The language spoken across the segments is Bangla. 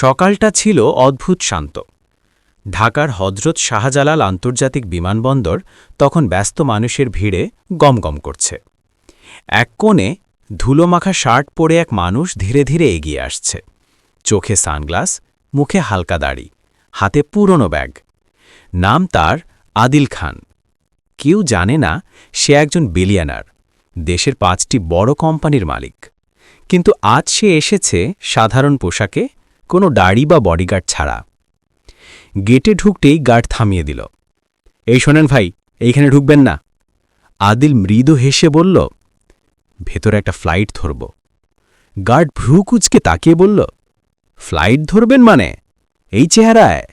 সকালটা ছিল অদ্ভুত শান্ত। ঢাকার হজরত শাহজালাল আন্তর্জাতিক বিমানবন্দর তখন ব্যস্ত মানুষের ভিড়ে গমগম করছে। এক কোণে ধুলোমাখা শার্ট পরে এক মানুষ ধীরে ধীরে এগিয়ে আসছে। চোখে সানগ্লাস, মুখে হালকা দাড়ি, হাতে পুরনো ব্যাগ। নাম তার আদিল খান। কেউ জানে না সে একজন বিলিয়নার, দেশের পাঁচটি বড় কোম্পানির মালিক। কিন্তু আজ সে এসেছে সাধারণ পোশাকে কোনো দাড়ি বা বডিগার্ড ছাড়া। গেটে ঢুকতেই গার্ড থামিয়ে দিল। এই শোনেন ভাই, এইখানে ঢুকবেন না। আদিল মৃদু হেসে বলল, ভেতরে একটা ফ্লাইট ধরব। গার্ড ভ্রুকুচকে তাকিয়ে বলল ফ্লাইট ধরবেন মানে? এই চেহারায়?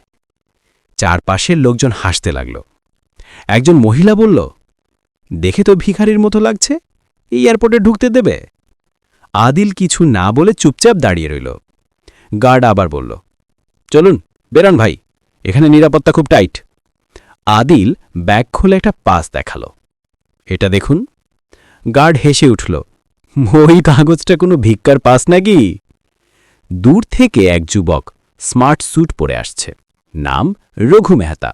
চারপাশের লোকজন হাসতে লাগল। একজন মহিলা বলল, দেখে তো ভিখারির মতো লাগছে, এই এয়ারপোর্টে ঢুকতে দেবে? আদিল কিছু না বলে চুপচাপ দাঁড়িয়ে রইল। গার্ড আবার বলল, চলুন, বেরান ভাই, এখানে নিরাপত্তা খুব টাইট। আদিল ব্যাগ খুলে একটা পাস দেখাল। এটা দেখুন। গার্ড হেসে উঠল, ওই কাগজটা কোনো ভিক্ষার পাস নাকি? দূর থেকে এক যুবক স্মার্ট স্যুট পরে আসছে, নাম রঘু মেহতা।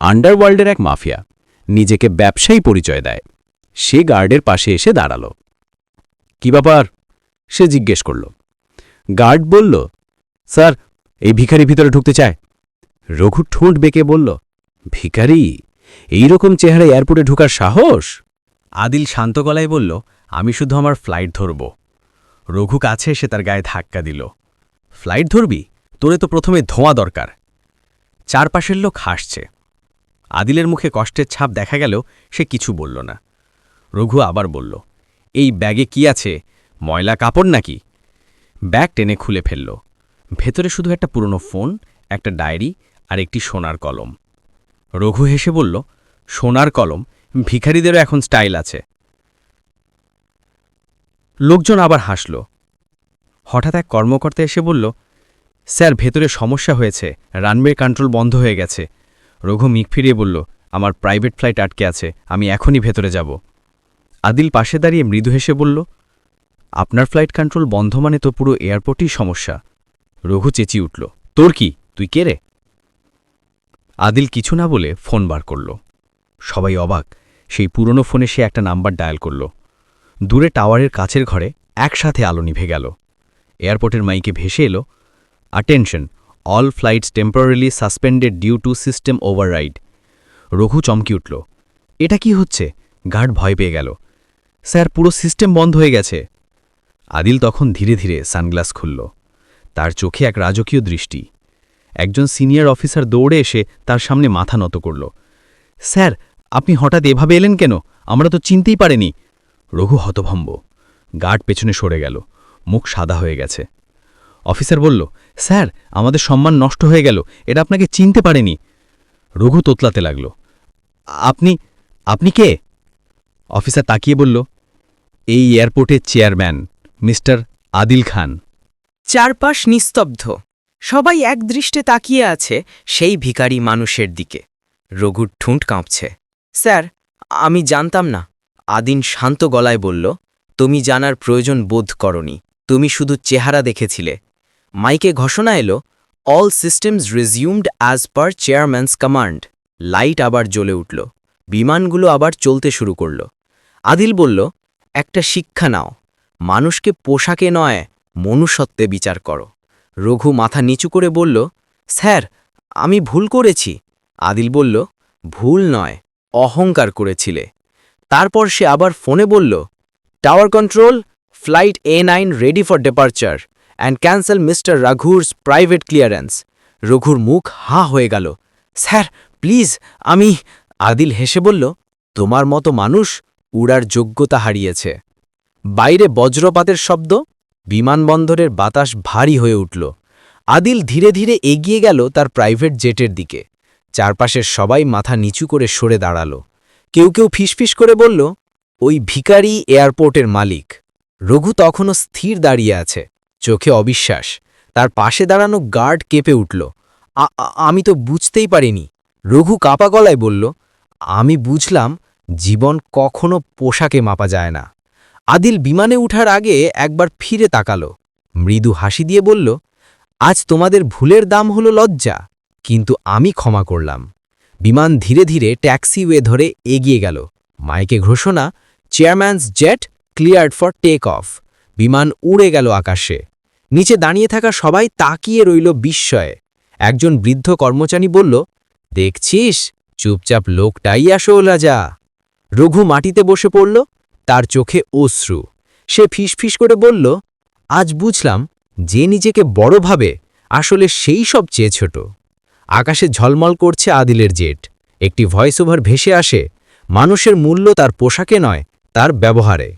আন্ডারওয়ার্ল্ডের এক মাফিয়া, নিজেকে ব্যবসায়ী পরিচয় দেয়। সে গার্ডের পাশে এসে দাঁড়াল। কি ব্যাপার? সে জিজ্ঞেস করল। গার্ড বলল, স্যার, এই ভিখারি ভিতরে ঢুকতে চায়। রঘু ঠোঁট বেঁকে বলল, ভিখারি, এইরকম চেহারা এয়ারপোর্টে ঢুকার সাহস? আদিল শান্ত গলায় বলল, আমি শুধু আমার ফ্লাইট ধরব। রঘু কাছে এসে তার গায়ে ধাক্কা দিল। ফ্লাইট ধরবি? তোরে তো প্রথমে ধোঁয়া দরকার। চারপাশের লোক হাসছে। আদিলের মুখে কষ্টের ছাপ দেখা গেল, সে কিছু বলল না। রঘু আবার বলল, এই ব্যাগে কি আছে? ময়লা কাপড় নাকি? ব্যাগ টেনে খুলে ফেলল। ভেতরে শুধু একটা পুরনো ফোন, একটা ডায়েরি আর একটি সোনার কলম। রঘু হেসে বলল, সোনার কলম? ভিখারিদেরও এখন স্টাইল আছে। লোকজন আবার হাসল। হঠাৎ এক কর্মকর্তা এসে বলল, স্যার, ভেতরে সমস্যা হয়েছে। রানওয়ে কন্ট্রোল বন্ধ হয়ে গেছে। রঘু মিক ফিরিয়ে বলল, আমার প্রাইভেট ফ্লাইট আটকে আছে, আমি এখনই ভেতরে যাব। আদিল পাশে দাঁড়িয়ে মৃদু হেসে বলল আপনার ফ্লাইট কন্ট্রোল বন্ধ মানে তো পুরো এয়ারপোর্টই সমস্যা। রঘু চেঁচিয়ে উঠল, তোর কি? তুই কে রে? আদিল কিছু না বলে ফোন বার করল। সবাই অবাক, সেই পুরনো ফোনে সে একটা নাম্বার ডায়াল করল। দূরে টাওয়ারের কাছের ঘরে একসাথে আলো নিভে গেল। এয়ারপোর্টের মাইকে ভেসে এলো attention all flights temporarily suspended due to system override. Raghu চমকি উঠল, এটা কি হচ্ছে? গার্ড ভয় পেয়ে গেল, স্যার, পুরো সিস্টেম বন্ধ হয়ে গেছে। আদিল তখন ধীরে ধীরে সানগ্লাস খুলল। তার চোখে এক রাজকীয় দৃষ্টি। একজন সিনিয়র অফিসার দৌড়ে এসে তার সামনে মাথা নত করল। স্যার, আপনি হঠাৎ এভাবে এলেন কেন? আমরা তো চিনতেই পারেনি। রঘু হতভম্ব। গার্ড পেছনে সরে গেল। মুখ সাদা হয়ে গেছে। অফিসার বলল, স্যার, আমাদের সম্মান নষ্ট হয়ে গেল। এটা আপনাকে চিনতে পারেনি। রঘু তোতলাতে লাগল। আপনি আপনি কে? অফিসার তাকিয়ে বলল, এই এয়ারপোর্টের চেয়ারম্যান। মিস্টার আদিল খান। চারপাশ নিস্তব্ধ। সবাই একদৃষ্টে তাকিয়ে আছে সেই ভিখারি মানুষের দিকে। রঘুর ঠুঁট কাঁপছে। স্যার, আমি জানতাম না। আদিন শান্ত গলায় বলল, তুমি জানার প্রয়োজন বোধ করনি। তুমি শুধু চেহারা দেখেছিলে। মাইকে ঘোষণা এলো all systems resumed as per chairman's command light আবার জ্বলে উঠল। বিমানগুলো আবার চলতে শুরু করল। আদিল বলল, একটা শিক্ষা নাও। মানুষকে পোশাকে নয়, মনুষ্যত্বে বিচার করো। রঘু মাথা নিচু করে বলল, স্যার, আমি ভুল করেছি। আদিল বলল, ভুল নয়, অহংকার করেছিলে। তারপর সে আবার ফোনে বলল tower control flight A nine ready for departure and cancel mister Raghu's private clearance রঘুর মুখ হাঁ হয়ে গেল, স্যার প্লিজ আমি আদিল হেসে বলল, তোমার মতো মানুষ উড়ার যোগ্যতা হারিয়েছে। বাইরে বজ্রপাতের শব্দ, বিমানবন্দরের বাতাস ভারী হয়ে উঠল। আদিল ধীরে ধীরে এগিয়ে গেল তার প্রাইভেট জেটের দিকে। চারপাশের সবাই মাথা নিচু করে সরে দাঁড়াল। কেউ কেউ ফিসফিস করে বলল, ওই ভিকারি এয়ারপোর্টের মালিক। রঘু তখনও স্থির দাঁড়িয়ে আছে। চোখে অবিশ্বাস। তার পাশে দাঁড়ানো গার্ড কেঁপে উঠল, "আ- আ- আমি তো বুঝতেই পারিনি। রঘু কাপা গলায় বলল, আমি বুঝলাম জীবন কখনো পোশাকে মাপা যায় না। আদিল বিমানে উঠার আগে একবার ফিরে তাকালো। মৃদু হাসি দিয়ে বলল, আজ তোমাদের ভুলের দাম হলো লজ্জা, কিন্তু আমি ক্ষমা করলাম। বিমান ধীরে ধীরে ট্যাক্সিওয়ে ধরে এগিয়ে গেল। মাইকে ঘোষণা, chairman's jet cleared for take off. বিমান উড়ে গেল আকাশে। নিচে দাঁড়িয়ে থাকা সবাই তাকিয়ে রইল বিস্ময়ে। একজন বৃদ্ধ কর্মচারী বলল, দেখছিস, চুপচাপ লোকটাই আসো আসল রাজা। রঘু মাটিতে বসে পড়ল তার চোখে অশ্রু। সে ফিসফিস করে বলল, আজ বুঝলাম যে নিজেকে বড় ভাবে আসলে সেই সব চেয়ে ছোট। আকাশে ঝলমল করছে আদিলের জেট। একটি ভয়েস ওভার ভেসে আসে, মানুষের মূল্য তার পোশাকে নয়, তার ব্যবহারে।